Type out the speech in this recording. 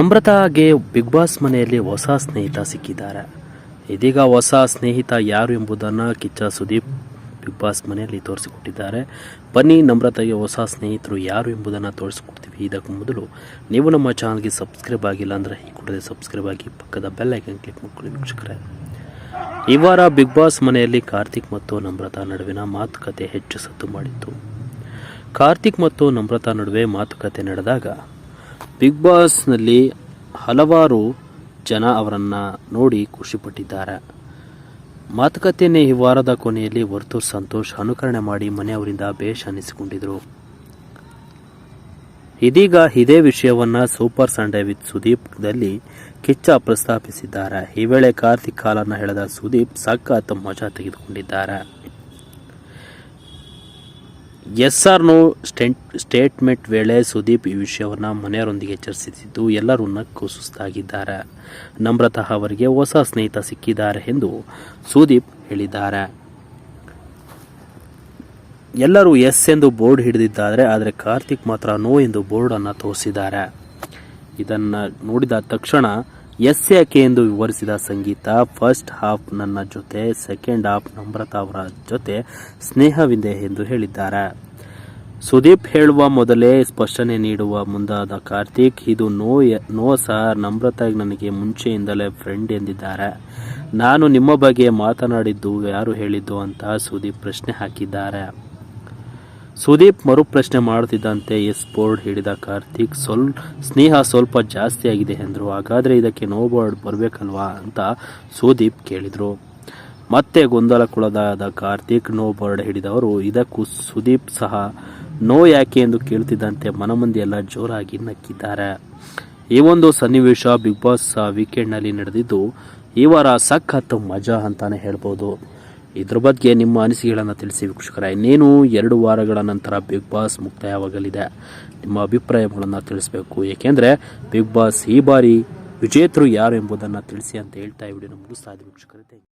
ನಮ್ರತಾಗೆ big boss ಮನೆಯಲ್ಲಿ ಹೊಸ ಸ್ನೇಹಿತ ಸಿಕ್ಕಿದ್ದಾರೆ. ಇದೀಗ ಹೊಸ ಸ್ನೇಹಿತ ಯಾರು ಎಂಬುದನ್ನು ಕಿಚ್ಚ ಸುದೀಪ್ ಬಿಗ್ ಬಾಸ್ ಮನೆಯಲ್ಲಿ ತೋರಿಸಿಕೊಟ್ಟಿದ್ದಾರೆ. ಬನ್ನಿ, ನಮ್ರತಾಗೆ ಹೊಸ ಸ್ನೇಹಿತರು ಯಾರು ಎಂಬುದನ್ನು ತೋರಿಸಿಕೊಡ್ತೀವಿ. ಇದಕ್ಕೂ ಮೊದಲು ನೀವು ನಮ್ಮ ಚಾನಲ್ಗೆ ಸಬ್ಸ್ಕ್ರೈಬ್ ಆಗಿಲ್ಲ ಅಂದರೆ ಈ ಕೂಡಲೇ ಸಬ್ಸ್ಕ್ರೈಬ್ ಆಗಿ ಪಕ್ಕದ ಬೆಲ್ ಐಕನ್ ಕ್ಲಿಕ್ ಮಾಡ್ಕೊಳ್ಳಿ ವೀಕ್ಷಕರೇ. ಈ ವಾರ ಬಿಗ್ ಬಾಸ್ ಮನೆಯಲ್ಲಿ ಕಾರ್ತಿಕ್ ಮತ್ತು ನಮ್ರತಾ ನಡುವಿನ ಮಾತುಕತೆ ಹೆಚ್ಚು ಸದ್ದು ಮಾಡಿತ್ತು. ಕಾರ್ತಿಕ್ ಮತ್ತು ನಮ್ರತಾ ನಡುವೆ ಮಾತುಕತೆ ನಡೆದಾಗ ಬಿಗ್ ಬಾಸ್ನಲ್ಲಿ ಹಲವಾರು ಜನ ಅವರನ್ನು ನೋಡಿ ಖುಷಿಪಟ್ಟಿದ್ದಾರೆ. ಮಾತುಕತೆಯನ್ನೇ ಈ ವಾರದ ಕೊನೆಯಲ್ಲಿ ವರ್ತೂರ್ ಸಂತೋಷ್ ಅನುಕರಣೆ ಮಾಡಿ ಮನೆಯವರಿಂದ ಬೇಷ್ ಅನ್ನಿಸಿಕೊಂಡಿದ್ರು. ಇದೀಗ ಇದೇ ವಿಷಯವನ್ನ ಸೂಪರ್ ಸಂಡೇ ವಿತ್ ಸುದೀಪ್ದಲ್ಲಿ ಕಿಚ್ಚ ಪ್ರಸ್ತಾಪಿಸಿದ್ದಾರೆ. ಈ ವೇಳೆ ಕಾರ್ತಿಕ್ ಕಾಲನ್ನ ಎಳೆದ ಸುದೀಪ್ ಸಖತ್ ಮಜಾ ತೆಗೆದುಕೊಂಡಿದ್ದಾರೆ. S R no stent, statement ವೇಳೆ ಸುದೀಪ್ ಈ ವಿಷಯವನ್ನು ಮನೆಯವರೊಂದಿಗೆ ಚರ್ಚಿಸಿದ್ದು ಎಲ್ಲರೂ ನಕ್ಕು ಸುಸ್ತಾಗಿದ್ದಾರೆ ನಮ್ರತಃ ಅವರಿಗೆ ಹೊಸ ಸ್ನೇಹಿತ ಸಿಕ್ಕಿದ್ದಾರೆ ಎಂದು ಸುದೀಪ್ ಹೇಳಿದ್ದಾರೆ. ಎಲ್ಲರೂ ಎಸ್ ಎಂದು ಬೋರ್ಡ್ ಹಿಡಿದಿದ್ದಾರೆ, ಆದರೆ ಕಾರ್ತಿಕ್ ಮಾತ್ರ ನೋ ಎಂದು ಬೋರ್ಡನ್ನು ತೋರಿಸಿದ್ದಾರೆ. ಇದನ್ನು ನೋಡಿದ ತಕ್ಷಣ ಎಸ್ ಯಾಕೆ ಎಂದು ವಿವರಿಸಿದ ಸಂಗೀತ, ಫಸ್ಟ್ ಹಾಫ್ ನನ್ನ ಜೊತೆ, ಸೆಕೆಂಡ್ ಹಾಫ್ ನಮ್ರತಾ ಅವರ ಜೊತೆ ಸ್ನೇಹವಿದೆ ಎಂದು ಹೇಳಿದ್ದಾರೆ. ಸುದೀಪ್ ಹೇಳುವ ಮೊದಲೇ ಸ್ಪಷ್ಟನೆ ನೀಡುವ ಮುಂದಾದ ಕಾರ್ತಿಕ್, ಇದು ನೋ ನೋ ಸರ್, ನಮ್ರತಾ ನನಗೆ ಮುಂಚೆಯಿಂದಲೇ ಫ್ರೆಂಡ್ ಎಂದಿದ್ದಾರೆ. ನಾನು ನಿಮ್ಮ ಬಗ್ಗೆ ಮಾತನಾಡಿದ್ದು ಯಾರು ಹೇಳಿದ್ದು ಅಂತ ಸುದೀಪ್ ಪ್ರಶ್ನೆ ಹಾಕಿದ್ದಾರೆ. ಸುದೀಪ್ ಮರು ಪ್ರಶ್ನೆ ಮಾಡುತ್ತಿದ್ದಂತೆ ಎಸ್ ಬೋರ್ಡ್ ಹಿಡಿದ ಕಾರ್ತಿಕ್ ಸ್ವಲ್ ಸ್ನೇಹ ಸ್ವಲ್ಪ ಜಾಸ್ತಿ ಆಗಿದೆ ಎಂದರು, ಹಾಗಾದರೆ ಇದಕ್ಕೆ ನೋ ಬೋರ್ಡ್ ಬರಬೇಕಲ್ವಾ ಅಂತ ಸುದೀಪ್ ಕೇಳಿದರು. ಮತ್ತೆ ಗೊಂದಲಕ್ಕೊಳದಾದ ಕಾರ್ತಿಕ್ ನೋ ಬೋರ್ಡ್ ಹಿಡಿದವರು ಇದಕ್ಕೂ ಸುದೀಪ್ ಸಹ ನೋ ಯಾಕೆ ಎಂದು ಕೇಳುತ್ತಿದ್ದಂತೆ ಮನಮಂದಿ ಎಲ್ಲ ಜೋರಾಗಿ ನಕ್ಕಿದ್ದಾರೆ. ಈ ಒಂದು ಸನ್ನಿವೇಶ ಬಿಗ್ ಬಾಸ್ ವೀಕೆಂಡ್ನಲ್ಲಿ ನಡೆದಿದ್ದು, ಈ ವಾರ ಸಖತ್ ಮಜಾ ಅಂತಾನೆ ಹೇಳ್ಬೋದು. ಇದ್ರ ಬಗ್ಗೆ ನಿಮ್ಮ ಅನಿಸಿಕೆಗಳನ್ನು ತಿಳಿಸಿ ವೀಕ್ಷಕರ. ಇನ್ನೇನು ಎರಡು ವಾರಗಳ ನಂತರ ಬಿಗ್ ಬಾಸ್ ಮುಕ್ತಾಯವಾಗಲಿದೆ. ನಿಮ್ಮ ಅಭಿಪ್ರಾಯಗಳನ್ನು ತಿಳಿಸಬೇಕು. ಏಕೆಂದರೆ ಬಿಗ್ ಬಾಸ್ ಈ ಬಾರಿ ವಿಜೇತರು ಯಾರು ಎಂಬುದನ್ನು ತಿಳಿಸಿ ಅಂತ ಹೇಳ್ತಾ ಈ ವಿಡಿಯೋನ ಮುಗಿಸ್ತಾ ಇದ್ದೀವಿ ವೀಕ್ಷಕರೇ.